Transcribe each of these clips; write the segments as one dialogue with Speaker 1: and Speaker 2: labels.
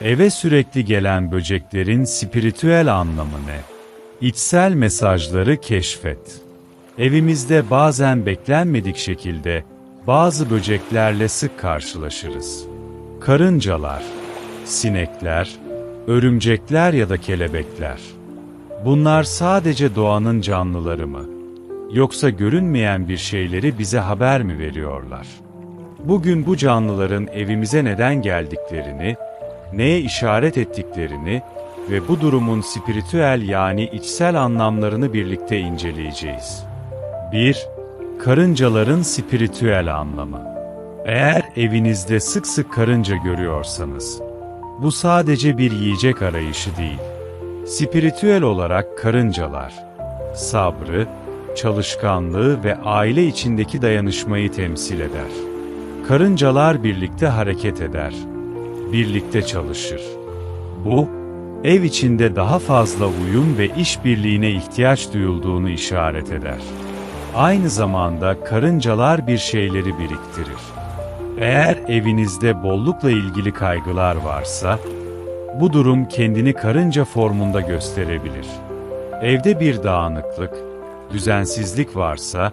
Speaker 1: Eve sürekli gelen böceklerin spiritüel anlamı ne? İçsel mesajları keşfet. Evimizde bazen beklenmedik şekilde bazı böceklerle sık karşılaşırız. Karıncalar, sinekler, örümcekler ya da kelebekler. Bunlar sadece doğanın canlıları mı? Yoksa görünmeyen bir şeyleri bize haber mi veriyorlar? Bugün bu canlıların evimize neden geldiklerini, neye işaret ettiklerini ve bu durumun spiritüel yani içsel anlamlarını birlikte inceleyeceğiz. 1. Karıncaların spiritüel anlamı. Eğer evinizde sık sık karınca görüyorsanız, bu sadece bir yiyecek arayışı değil. Spiritüel olarak karıncalar, sabrı, çalışkanlığı ve aile içindeki dayanışmayı temsil eder. Karıncalar birlikte hareket eder, birlikte çalışır. Bu, ev içinde daha fazla uyum ve işbirliğine ihtiyaç duyulduğunu işaret eder. Aynı zamanda karıncalar bir şeyleri biriktirir. Eğer evinizde bollukla ilgili kaygılar varsa, bu durum kendini karınca formunda gösterebilir. Evde bir dağınıklık, düzensizlik varsa,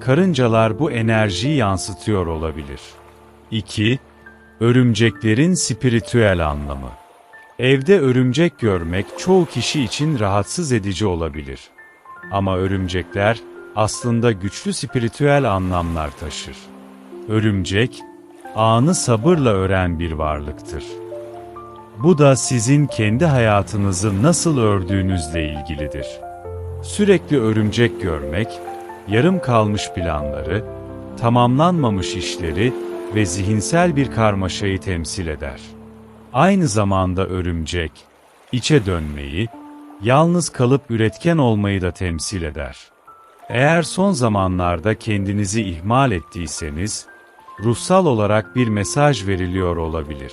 Speaker 1: karıncalar bu enerjiyi yansıtıyor olabilir. 2. Örümceklerin spiritüel anlamı. Evde örümcek görmek çoğu kişi için rahatsız edici olabilir. Ama örümcekler aslında güçlü spiritüel anlamlar taşır. Örümcek, ağını sabırla ören bir varlıktır. Bu da sizin kendi hayatınızı nasıl ördüğünüzle ilgilidir. Sürekli örümcek görmek, yarım kalmış planları, tamamlanmamış işleri ve zihinsel bir karmaşayı temsil eder. Aynı zamanda örümcek, içe dönmeyi, yalnız kalıp üretken olmayı da temsil eder. Eğer son zamanlarda kendinizi ihmal ettiyseniz, ruhsal olarak bir mesaj veriliyor olabilir.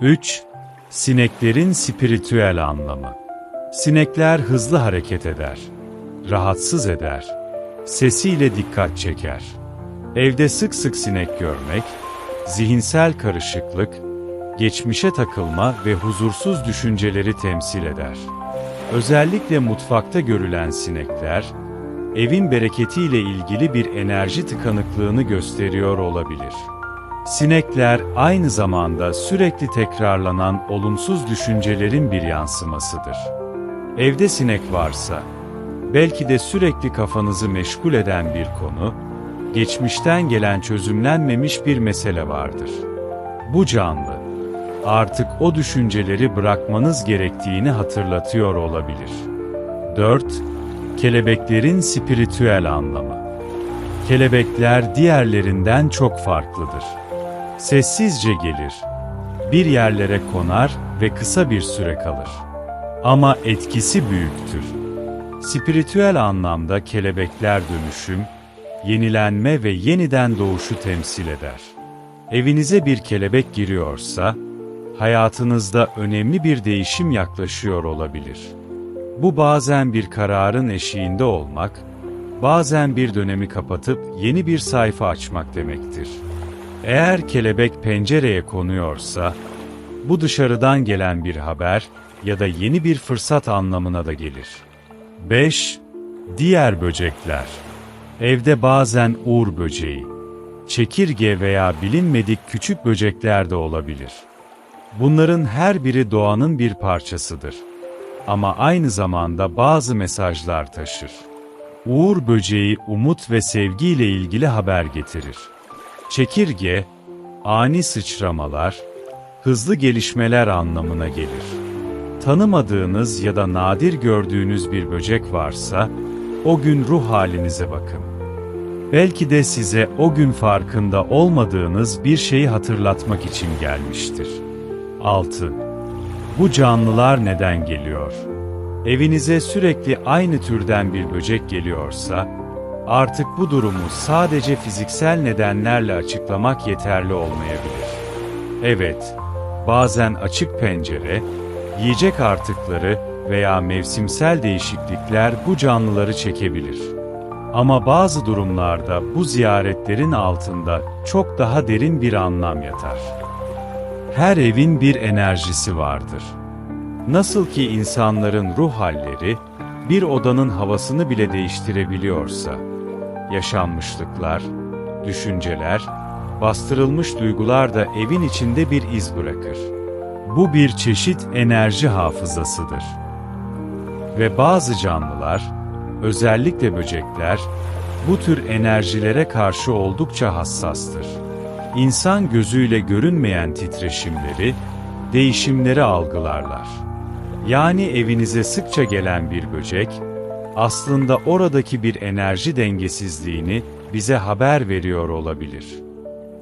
Speaker 1: 3. Sineklerin spiritüel anlamı. Sinekler hızlı hareket eder, rahatsız eder, sesiyle dikkat çeker. Evde sık sık sinek görmek, zihinsel karışıklık, geçmişe takılma ve huzursuz düşünceleri temsil eder. Özellikle mutfakta görülen sinekler, evin bereketiyle ilgili bir enerji tıkanıklığını gösteriyor olabilir. Sinekler aynı zamanda sürekli tekrarlanan olumsuz düşüncelerin bir yansımasıdır. Evde sinek varsa, belki de sürekli kafanızı meşgul eden bir konu, geçmişten gelen çözümlenmemiş bir mesele vardır. Bu canlı, artık o düşünceleri bırakmanız gerektiğini hatırlatıyor olabilir. 4. Kelebeklerin spiritüel anlamı. Kelebekler diğerlerinden çok farklıdır. Sessizce gelir, bir yerlere konar ve kısa bir süre kalır. Ama etkisi büyüktür. Spiritüel anlamda kelebekler dönüşüm, yenilenme ve yeniden doğuşu temsil eder. Evinize bir kelebek giriyorsa, hayatınızda önemli bir değişim yaklaşıyor olabilir. Bu bazen bir kararın eşiğinde olmak, bazen bir dönemi kapatıp yeni bir sayfa açmak demektir. Eğer kelebek pencereye konuyorsa, bu dışarıdan gelen bir haber ya da yeni bir fırsat anlamına da gelir. 5. Diğer böcekler Evde bazen uğur böceği, çekirge veya bilinmedik küçük böcekler de olabilir. Bunların her biri doğanın bir parçasıdır. Ama aynı zamanda bazı mesajlar taşır. Uğur böceği umut ve sevgiyle ilgili haber getirir. Çekirge, ani sıçramalar, hızlı gelişmeler anlamına gelir. Tanımadığınız ya da nadir gördüğünüz bir böcek varsa, o gün ruh halinize bakın. Belki de size o gün farkında olmadığınız bir şeyi hatırlatmak için gelmiştir. 6. Bu canlılar neden geliyor? Evinize sürekli aynı türden bir böcek geliyorsa, artık bu durumu sadece fiziksel nedenlerle açıklamak yeterli olmayabilir. Evet, bazen açık pencere, yiyecek artıkları veya mevsimsel değişiklikler bu canlıları çekebilir. Ama bazı durumlarda bu ziyaretlerin altında çok daha derin bir anlam yatar. Her evin bir enerjisi vardır. Nasıl ki insanların ruh halleri, bir odanın havasını bile değiştirebiliyorsa, yaşanmışlıklar, düşünceler, bastırılmış duygular da evin içinde bir iz bırakır. Bu bir çeşit enerji hafızasıdır. Ve bazı canlılar, özellikle böcekler, bu tür enerjilere karşı oldukça hassastır. İnsan gözüyle görünmeyen titreşimleri, değişimleri algılarlar. Yani evinize sıkça gelen bir böcek, aslında oradaki bir enerji dengesizliğini bize haber veriyor olabilir.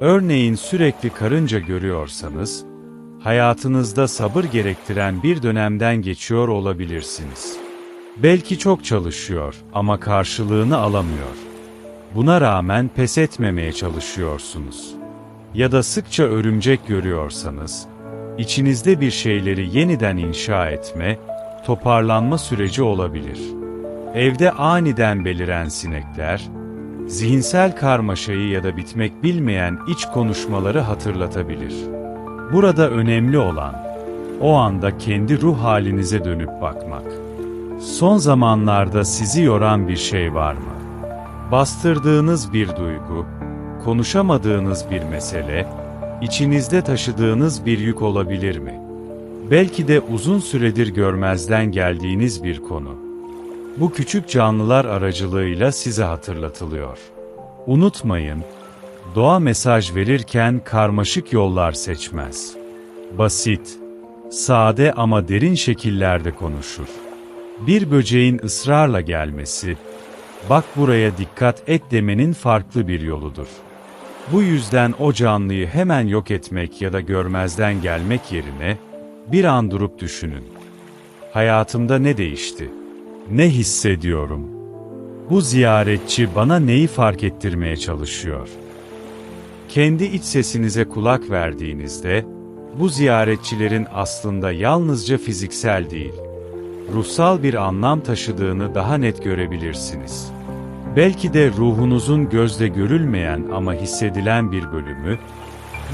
Speaker 1: Örneğin sürekli karınca görüyorsanız, hayatınızda sabır gerektiren bir dönemden geçiyor olabilirsiniz. Belki çok çalışıyor ama karşılığını alamıyor. Buna rağmen pes etmemeye çalışıyorsunuz. Ya da sıkça örümcek görüyorsanız, içinizde bir şeyleri yeniden inşa etme, toparlanma süreci olabilir. Evde aniden beliren sinekler, zihinsel karmaşayı ya da bitmek bilmeyen iç konuşmaları hatırlatabilir. Burada önemli olan, o anda kendi ruh halinize dönüp bakmak. Son zamanlarda sizi yoran bir şey var mı? Bastırdığınız bir duygu, konuşamadığınız bir mesele, içinizde taşıdığınız bir yük olabilir mi? Belki de uzun süredir görmezden geldiğiniz bir konu. Bu küçük canlılar aracılığıyla size hatırlatılıyor. Unutmayın, doğa mesaj verirken karmaşık yollar seçmez. Basit, sade ama derin şekillerde konuşur. Bir böceğin ısrarla gelmesi, bak buraya dikkat et demenin farklı bir yoludur. Bu yüzden o canlıyı hemen yok etmek ya da görmezden gelmek yerine, bir an durup düşünün. Hayatımda ne değişti? Ne hissediyorum? Bu ziyaretçi bana neyi fark ettirmeye çalışıyor? Kendi iç sesinize kulak verdiğinizde, bu ziyaretçilerin aslında yalnızca fiziksel değil, ruhsal bir anlam taşıdığını daha net görebilirsiniz. Belki de ruhunuzun gözle görülmeyen ama hissedilen bir bölümü,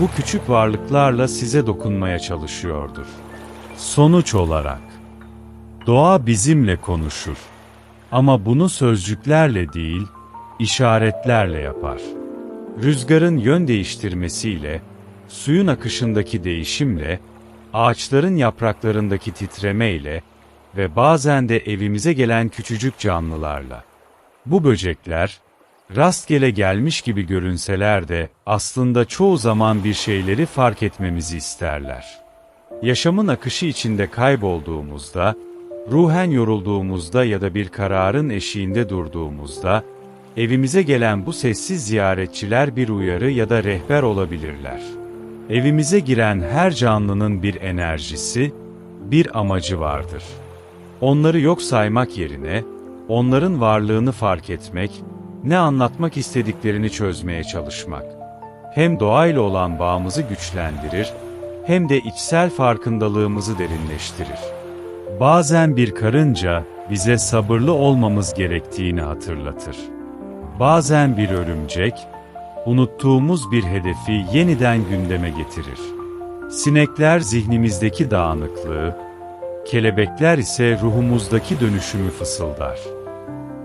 Speaker 1: bu küçük varlıklarla size dokunmaya çalışıyordur. Sonuç olarak, doğa bizimle konuşur. Ama bunu sözcüklerle değil, işaretlerle yapar. Rüzgarın yön değiştirmesiyle, suyun akışındaki değişimle, ağaçların yapraklarındaki titremeyle ve bazen de evimize gelen küçücük canlılarla. Bu böcekler, rastgele gelmiş gibi görünseler de aslında çoğu zaman bir şeyleri fark etmemizi isterler. Yaşamın akışı içinde kaybolduğumuzda, ruhen yorulduğumuzda ya da bir kararın eşiğinde durduğumuzda, evimize gelen bu sessiz ziyaretçiler bir uyarı ya da rehber olabilirler. Evimize giren her canlının bir enerjisi, bir amacı vardır. Onları yok saymak yerine, onların varlığını fark etmek, ne anlatmak istediklerini çözmeye çalışmak. Hem doğayla olan bağımızı güçlendirir, hem de içsel farkındalığımızı derinleştirir. Bazen bir karınca bize sabırlı olmamız gerektiğini hatırlatır. Bazen bir örümcek, unuttuğumuz bir hedefi yeniden gündeme getirir. Sinekler zihnimizdeki dağınıklığı, kelebekler ise ruhumuzdaki dönüşümü fısıldar.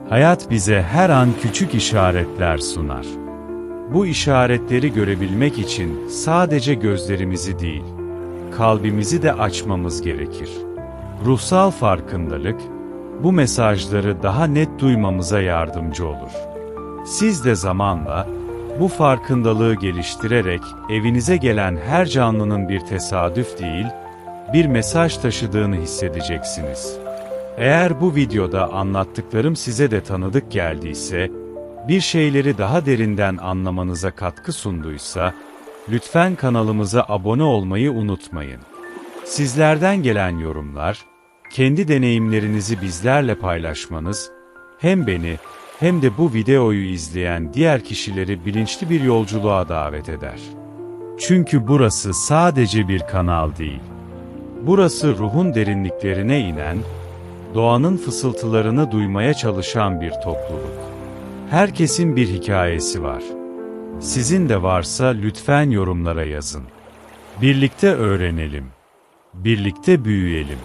Speaker 1: Hayat bize her an küçük işaretler sunar. Bu işaretleri görebilmek için sadece gözlerimizi değil, kalbimizi de açmamız gerekir. Ruhsal farkındalık, bu mesajları daha net duymamıza yardımcı olur. Siz de zamanla, bu farkındalığı geliştirerek evinize gelen her canlının bir tesadüf değil, bir mesaj taşıdığını hissedeceksiniz. Eğer bu videoda anlattıklarım size de tanıdık geldiyse, bir şeyleri daha derinden anlamanıza katkı sunduysa, lütfen kanalımıza abone olmayı unutmayın. Sizlerden gelen yorumlar, kendi deneyimlerinizi bizlerle paylaşmanız, hem beni hem de bu videoyu izleyen diğer kişileri bilinçli bir yolculuğa davet eder. Çünkü burası sadece bir kanal değil. Burası ruhun derinliklerine inen, doğanın fısıltılarını duymaya çalışan bir topluluk. Herkesin bir hikayesi var. Sizin de varsa lütfen yorumlara yazın. Birlikte öğrenelim. Birlikte büyüyelim.